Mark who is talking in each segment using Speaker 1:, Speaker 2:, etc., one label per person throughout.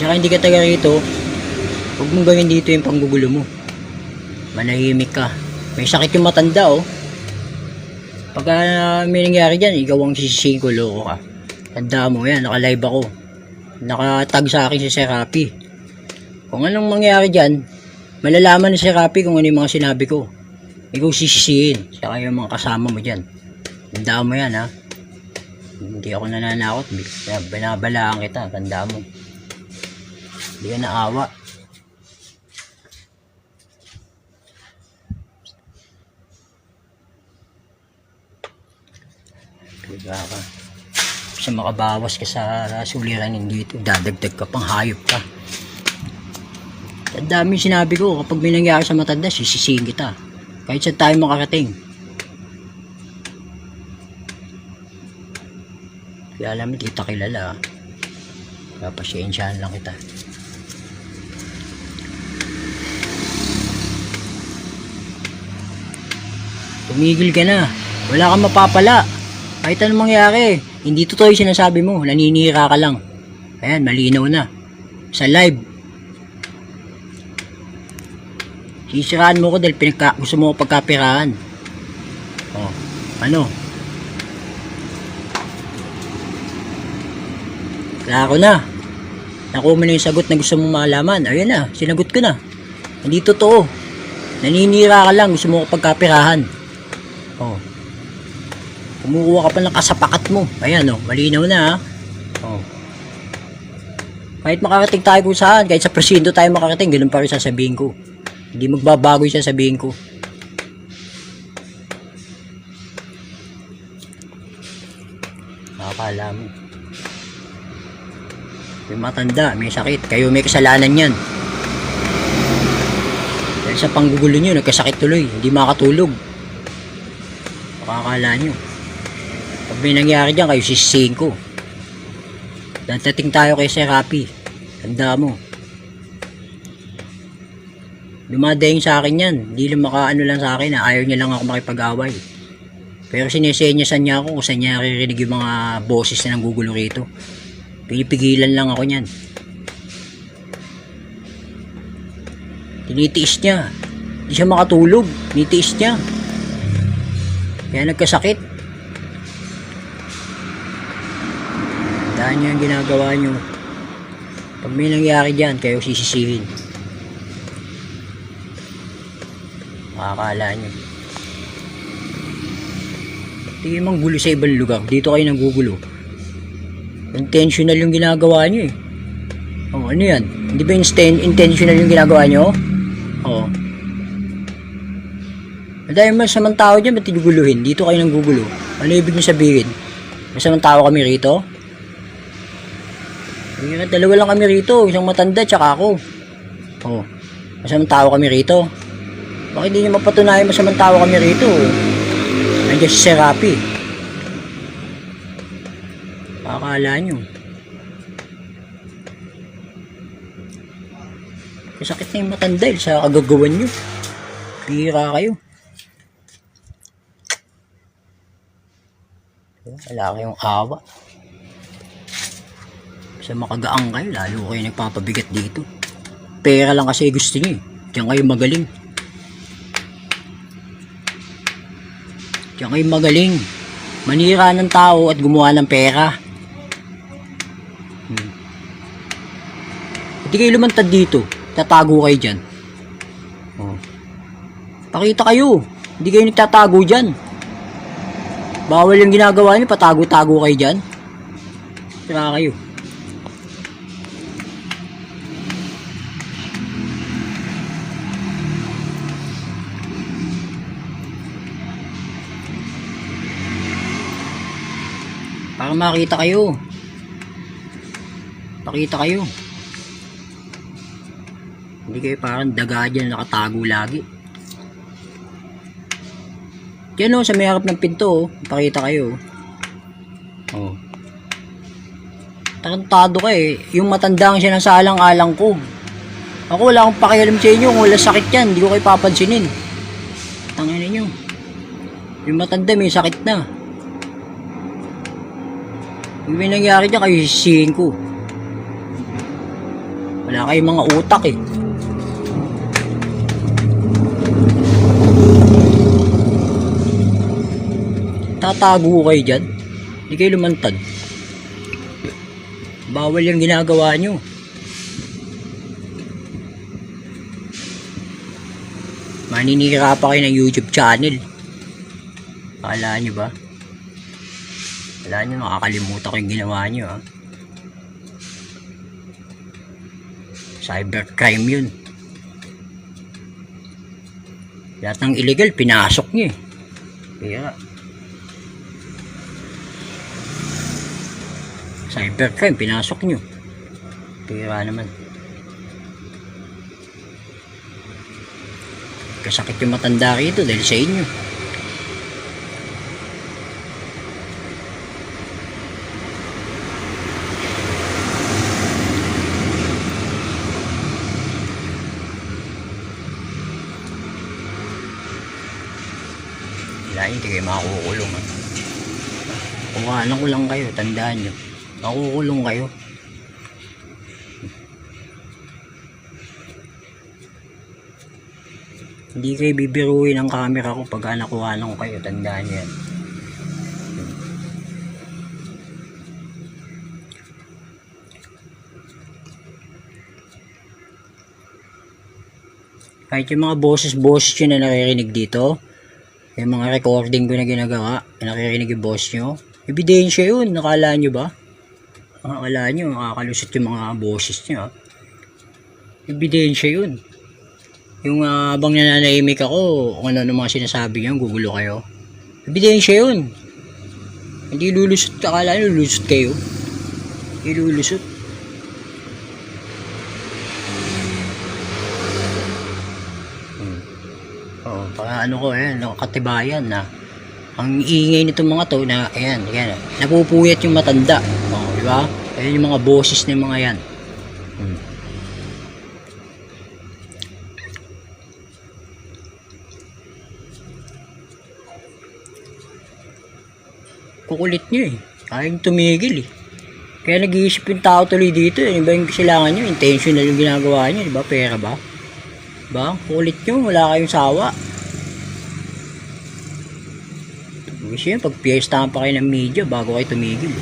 Speaker 1: Saka hindi ka taga rito, huwag mong gawin dito yung panggugulo mo. Manahimik ka. May sakit yung matanda oh. Pagka may nangyari dyan, ikaw ang sisisihin ko, loko ka. Tanda mo yan, naka-live ako. Nakatag sa akin si Serapi. Kung anong mangyari dyan, malalaman ni Serapi kung ano yung mga sinabi ko. Ikaw sisisihin, saka yung mga kasama mo dyan. Tanda mo yan ha. Hindi ako nananakot, Bin- binabalaan kita, tanda mo. Hindi ka naawa. Diba ka? Kasi makabawas ka sa suliranin dito, dadagdag ka pang hayop ka. Ang dami sinabi ko, kapag may nangyari sa matanda, sisisihin kita. Kahit sa tayo makarating. Kaya alam, hindi kita kilala. ah. Kaya pasyensyahan lang kita. Tumigil ka na. Wala kang mapapala. Kahit anong mangyari, hindi totoo yung sinasabi mo. Naninira ka lang. Ayan, malinaw na. Sa live. Sisiraan mo ko dahil pinagka, gusto mo ko pagkapirahan. Oh, ano? Klaro na. Nakuha mo na yung sagot na gusto mong malaman. Ayun na, sinagot ko na. Hindi totoo. Naninira ka lang, gusto mo ko pagkapirahan. Oh. Kumukuha ka pa ng kasapakat mo. Ayan oh, malinaw na ha. Oh. Kahit makarating tayo kung saan, kahit sa presinto tayo makarating, ganun pa rin sasabihin ko. Hindi magbabago yung sasabihin ko. Nakakala mo. May matanda, may sakit. Kayo may kasalanan yan. Dahil sa panggugulo nyo, nagkasakit tuloy. Hindi makatulog. Makakala nyo. Pag may nangyari dyan, kayo sisisihin ko. Dadating tayo kay Serapi. Tanda mo. Dumadaing sa akin yan. Hindi lang makaano lang sa akin na ayaw niya lang ako makipag-away. Pero sinesenyasan niya ako kung saan niya naririnig yung mga boses na nanggugulo rito. Pinipigilan lang ako niyan. Tinitiis niya. Hindi siya makatulog. Tinitiis niya. Kaya nagkasakit. Dahil niyo yung ginagawa niyo. Pag may nangyari dyan, kayo sisisihin. Makakala niyo. Hindi mang gulo sa ibang lugar. Dito kayo nanggugulo. Intentional yung ginagawa niyo eh. Oh, ano yan? Hindi ba intentional yung ginagawa niyo? Oo. Oh. Dahil masamang tao dyan, ba't tinuguluhin? Dito kayo nang gugulo. Ano ibig niyo sabihin? Masamang tao kami rito? Hindi dalawa lang kami rito. Isang matanda, tsaka ako. Oh. Masamang tao kami rito. Bakit hindi niyo mapatunayan masamang tao kami rito? Nandiyan si Serapi. Akala nyo. Sakit na yung matanda eh, sa kagagawan nyo. Pira kayo. Wala kayong awa. Sa makagaang kayo, lalo kayo nagpapabigat dito. Pera lang kasi gusto nyo eh. Diyan kayo magaling. Diyan kayo magaling. Manira ng tao at gumawa ng pera. Hmm. Hindi kayo lumantad dito. Tatago kayo dyan. Oh. Pakita kayo. Hindi kayo nagtatago dyan. Bawal yung ginagawa niyo. Patago-tago kayo dyan. Tira kayo. Para makita kayo. Pakita kayo. Hindi kayo parang daga dyan nakatago lagi. Yan o, sa may harap ng pinto, oh. pakita kayo. Oh. Tarantado ka eh. Yung matanda ang sinasalang-alang ko. Ako wala akong pakialam sa inyo kung wala sakit yan. Hindi ko kayo papansinin. Tangin ninyo. Yung matanda may sakit na. Pag may nangyari dyan, kayo sisihin ko. Wala kayong mga utak eh. Tatago kayo dyan. Hindi kayo lumantad. Bawal yung ginagawa nyo. Maninira pa kayo ng YouTube channel. Akala nyo ba? Wala nyo, nakakalimutan ko yung ginawa nyo ha. Cybercrime yun. Lahat ng illegal, pinasok nyo eh. Kaya, cybercrime, pinasok nyo. Pira naman. Kasakit yung matanda rito dahil sa inyo. Yun, hindi kayo makukulong. Ha? Kumahanan ko lang kayo, tandaan nyo. Makukulong kayo. Hindi kayo bibiruin ang camera ko pag nakuhanan ko kayo, tandaan nyo yan. Kahit yung mga boses-boses yun na naririnig dito, yung mga recording ko na ginagawa, na nakirinig yung boss nyo, ebidensya yun, nakala nyo ba? Nakala nyo, makakalusot yung mga boses nyo. ah. Ebidensya yun. Yung ah, habang nananahimik ako, kung ano mga sinasabi nyo, gugulo kayo. Ebidensya yun. Hindi lulusot, akala nyo lulusot kayo. Hindi lulusot. Oo, para ano ko eh, no, katibayan na ang ingay nitong mga to na ayan, ayan, napupuyat yung matanda. Di ba? Ayan yung mga boses ng mga yan. Hmm. Kukulit nyo eh. Ayaw tumigil eh. Kaya nag-iisip yung tao tuloy dito eh. Iba yung kasilangan nyo, intentional yung ginagawa nyo, di ba? Pera ba? Ba? Kulit nyo, wala kayong sawa. Gusto yun, pag piyestahan pa kayo ng media bago kayo tumigil.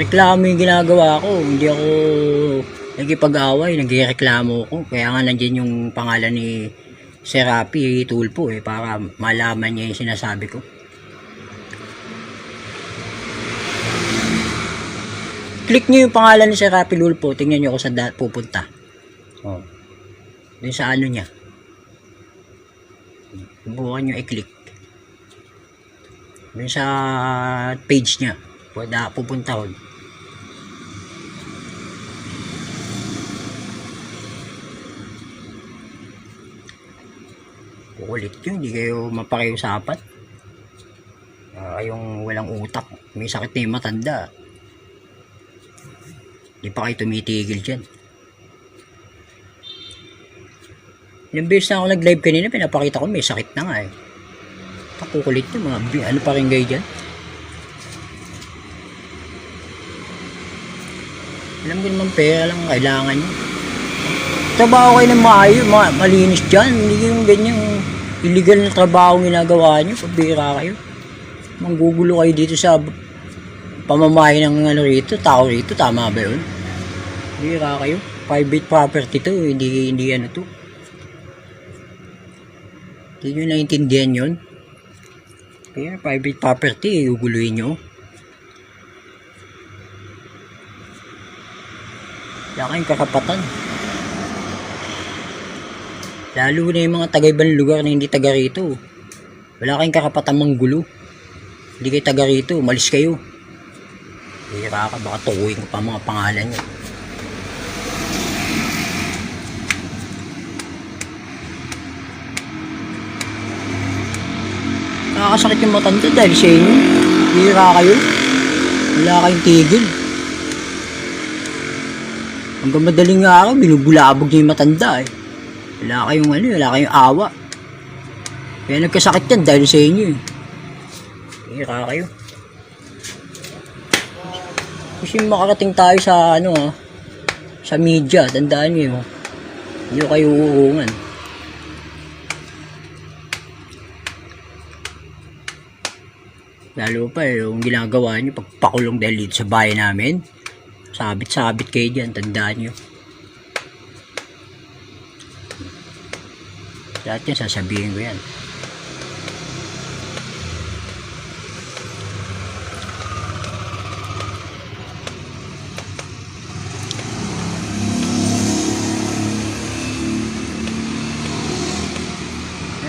Speaker 1: Reklamo yung ginagawa ko. Hindi ako nagipag-away, nagreklamo ko. Kaya nga nandiyan yung pangalan ni Serapi Tulpo eh, para malaman niya yung sinasabi ko. click nyo yung pangalan ni Sir Lulpo, tingnan nyo ako sa da- pupunta. Oh. Doon sa ano niya. Subukan nyo i-click. Doon sa page niya. Pwede pupunta ko. Kukulit yun, hindi kayo mapakiusapan. Ah, kayong walang utak. May sakit na yung matanda. Di pa kayo tumitigil dyan. Ilang beses na ako nag-live kanina, pinapakita ko may sakit na nga eh. Pakukulit nyo mga ano pa rin kayo dyan. Alam ko naman pera lang ang kailangan nyo. Trabaho kayo ng maayo, ma- malinis dyan. Hindi yung ganyang illegal na trabaho ginagawa nyo. Pabira kayo. Manggugulo kayo dito sa pamamahay ng ano rito, tao rito, tama ba yun? Bira kayo. Private property to, hindi, hindi ano to. Hindi nyo naintindihan yun. Kaya private property, guguluhin nyo. Wala kayong kakapatan. Lalo na yung mga taga-ibang lugar na hindi taga rito. Wala kayong kakapatan manggulo. Hindi kayo taga rito, umalis kayo. Hira ka, baka tukuin ko pa mga pangalan niyo. Nakakasakit yung matanda dahil sa inyo. Hira kayo. Wala kayong tigil. Hanggang madaling araw, binubulabog niyo yung matanda eh. Wala kayong ano, wala kayong awa. Kaya nagkasakit yan dahil sa inyo eh. Hira kayo. Kasi makarating tayo sa ano ah, sa media, tandaan nyo yun. Hindi kayo uurungan. Lalo pa eh, yung ginagawa nyo, pagpakulong dahil dito sa bahay namin. Sabit-sabit kayo dyan, tandaan nyo. Lahat yan, sasabihin ko yan.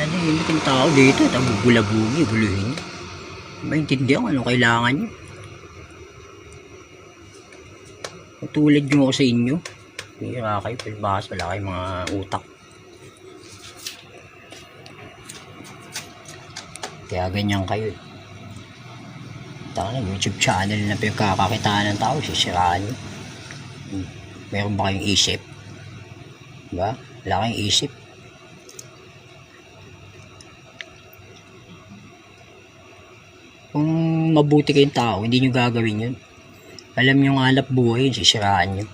Speaker 1: Ano yung tao dito, tapos bula-bugi, guluhin niya. Maintindihan ko anong kailangan niyo. Tutulad nyo ako sa inyo. Hira kayo, palibas, wala kayong mga utak. Kaya ganyan kayo. eh. Taka YouTube channel na pinagkakakitaan ng tao, sisiraan nyo. Hmm. Meron ba kayong isip? Diba? Wala kayong isip. Kung mabuti kayong tao, hindi nyo gagawin yun. Alam nyo nga hanap buhay sisiraan nyo.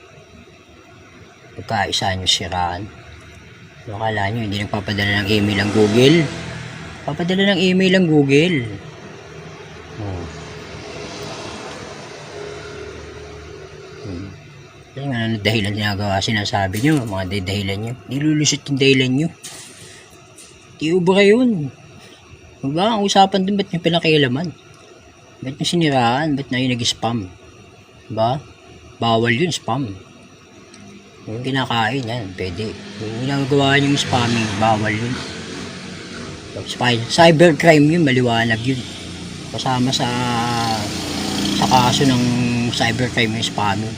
Speaker 1: Pagkaisa nyo siraan. Akala nyo, hindi nagpapadala ng email ang Google? Papadala ng email ang Google. Oh. Hmm. Yan nga ano dahilan ginagawa sinasabi nyo, mga dahilan nyo. Nilulusot yung dahilan nyo. Di ubra yun. Diba? Ang usapan dun, ba't nyo pinakialaman? Ba't nyo siniraan? Ba't na yung nag-spam? Diba? Bawal yun, spam. Yung kinakain yan, pwede. Yung ginagawa nyo yung spamming, bawal yun. Cybercrime yun, maliwanag yun. Kasama sa sa kaso ng cybercrime yung spamming.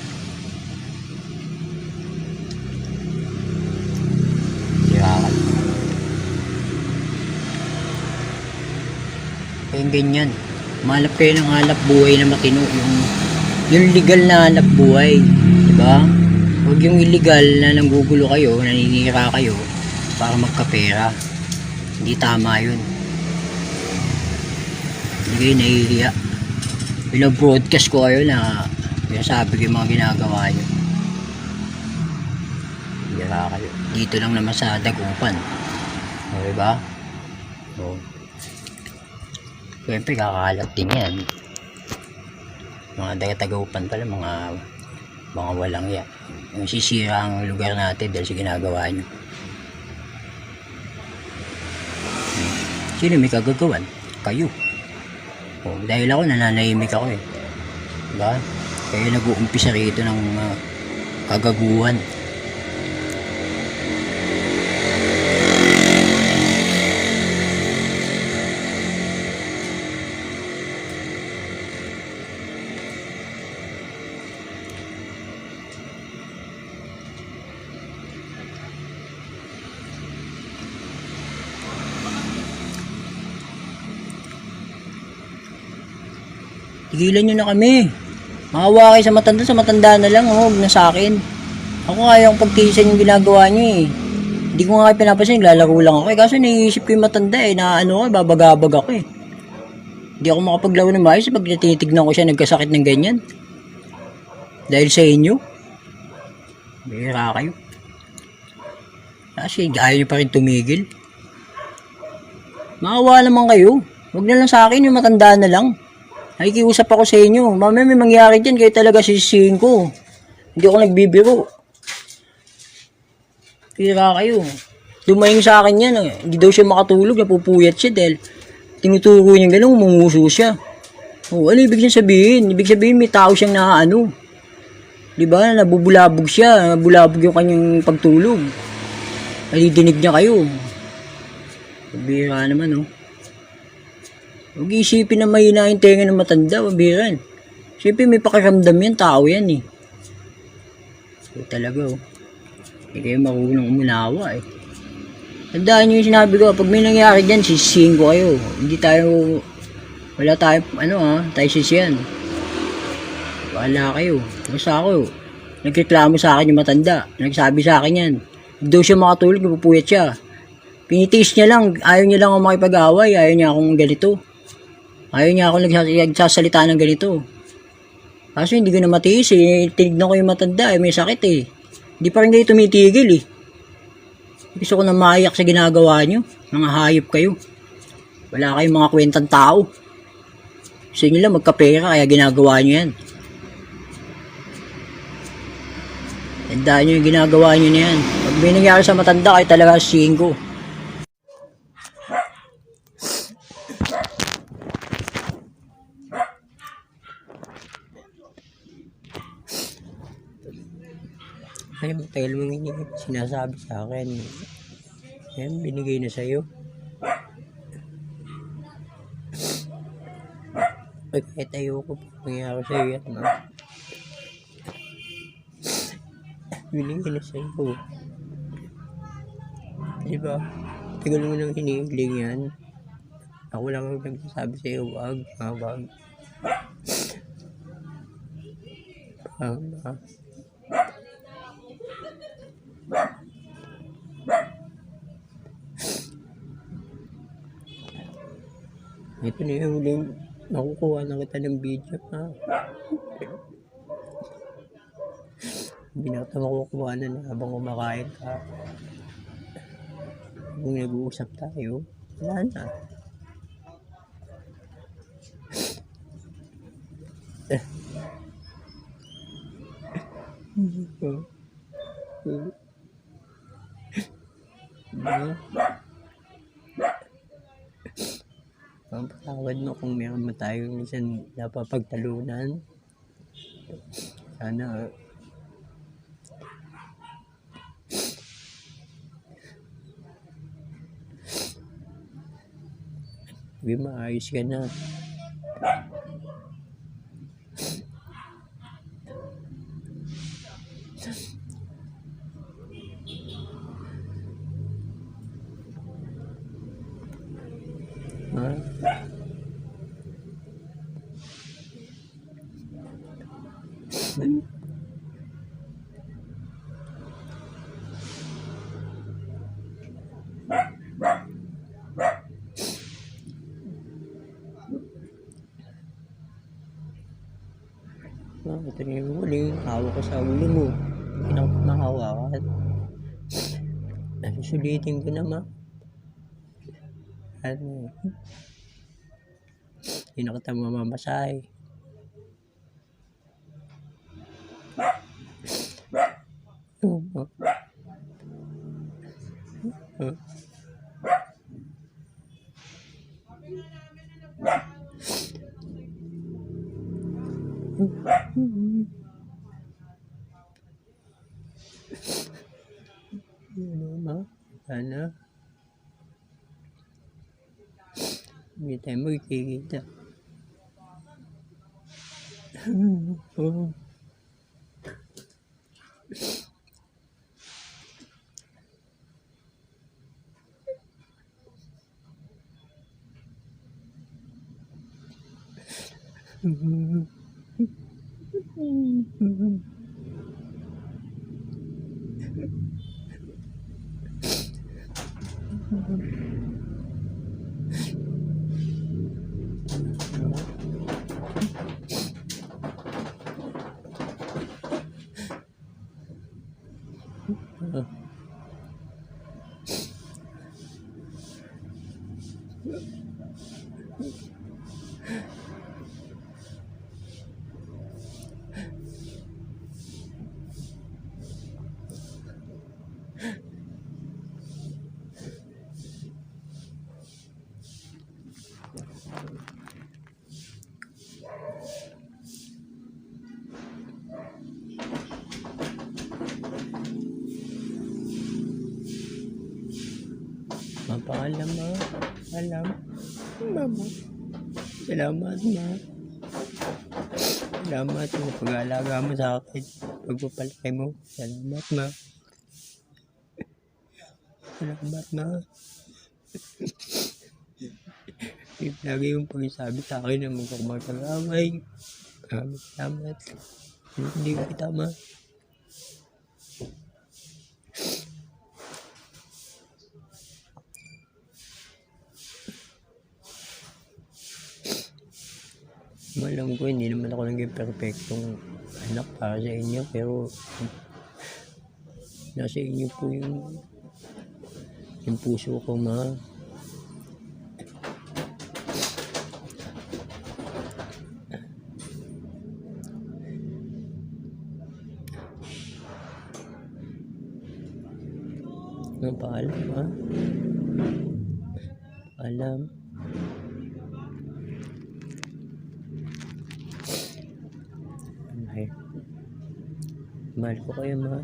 Speaker 1: Sirakan. Kaya ganyan. Malap kayo ng halap buhay na matino. Yung, yung legal na halap buhay. Diba? Huwag yung illegal na nanggugulo kayo, naninira kayo para magkapera. Hindi tama yun. Hindi kayo nahihiya. Pinag-broadcast ko kayo na sinasabi ko yung mga ginagawa nyo. Hira kayo. Dito lang naman sa Dagupan. O, diba? O. Siyempre, kakalat din yan. Mga taga-Dagupan pala, mga mga walang yan. Yung sisira ang lugar natin dahil sa ginagawa nyo. Sino may kagagawan? Kayo. O, dahil ako nananahimik ako eh. Diba? Kayo nag-uumpisa rito ng uh, kagaguhan. Tigilan nyo na kami. Maawa kayo sa matanda, sa matanda na lang, oh, huwag na sa akin. Ako kaya kong pagtiisan yung ginagawa nyo eh. Hindi ko nga kayo pinapasin, naglalaro lang ako eh. Kaso naiisip ko yung matanda eh, na ano, babagabag ako eh. Hindi ako makapaglaro ng maayos pag tinitignan ko siya nagkasakit ng ganyan. Dahil sa inyo. Bihira kayo. Kasi ayaw nyo pa rin tumigil. Maawa naman kayo. Huwag na lang sa akin, yung matanda na lang. Nakikiusap ako sa inyo. Mamaya may mangyari dyan, kayo talaga sisisihin ko. Hindi ako nagbibiro. Pira kayo. Dumaing sa akin yan. Eh. Hindi daw siya makatulog, napupuyat siya dahil tinuturo niya gano'n, umuuso siya. Oh, ano ibig niya sabihin? Ibig sabihin may tao siyang naano. Di ba? Nabubulabog siya. Nabulabog yung kanyang pagtulog. Nadidinig niya kayo. Bira naman, oh. Huwag isipin na mahina yung tenga ng matanda, mabiran. Siyempre may pakiramdam yan, tao yan eh. So, talaga oh. Hindi kayo marunong umunawa eh. Tandaan nyo yung sinabi ko, pag may nangyari dyan, sisihin ko kayo. Hindi tayo, wala tayo, ano ha, tayo sisiyan. Wala kayo. Basta ako, nagreklamo sa akin yung matanda. Nagsabi sa akin yan. Hindi daw siya makatulog, napupuyat siya. Pinitiis niya lang, ayaw niya lang ako makipag-away, ayaw niya akong ganito. Ayaw niya ako nagsas- nagsasalita ng ganito. Kaso hindi ko na matiis eh. Tinignan ko yung matanda eh. May sakit eh. Hindi pa rin kayo tumitigil eh. Gusto ko na maiyak sa ginagawa nyo. Mga hayop kayo. Wala kayong mga kwentang tao. Gusto nyo lang magkapera kaya ginagawa nyo yan. Tandaan nyo yung ginagawa nyo na yan. Pag may nangyari sa matanda kayo talaga singko. Ay, matagal mong ini sinasabi sa akin. Yan, binigay na sa'yo. Ay, kahit ayoko pa mangyari sa'yo yan, ma. Binigay na sa'yo. Di ba? Tagal mo nang hinihiling yan. Ako lang ang nagsasabi sa'yo, wag, ma, wag. Ah, ma. Ito na yung huling nakukuha na kita ng video ha. Hindi na kita makukuha na na habang kumakain ka. Kung nag-uusap tayo, wala na. Mapatawad mo kung meron mo tayong minsan napapagtalunan. Sana Sabi maayos ka na. Ha? Ah, ito na yung huling hawak ko sa ulo mo. Hindi na ako mahawakan. Nasusulitin ko na ma. Ano? Hindi na kita mamamasahe. Oo, ma. Ah. Ano ma? Ano? Hindi tayo magkikita. Oo. Mapaalam ma. Alam. Mama. Salamat ma. Salamat sa pag-aalaga mo sa akin. Pagpapalaki mo. Salamat ma. Salamat ma. Lagi yung pagsasabi sa akin na magkakamag-away. Maraming salamat. Hindi ko kita ma. Malam ko, hindi naman ako naging perfectong anak para sa inyo, pero nasa inyo po yung yung puso ko, ma. Ang paalam, ha? Paalam. Ay. Mahal ko kayo, ma.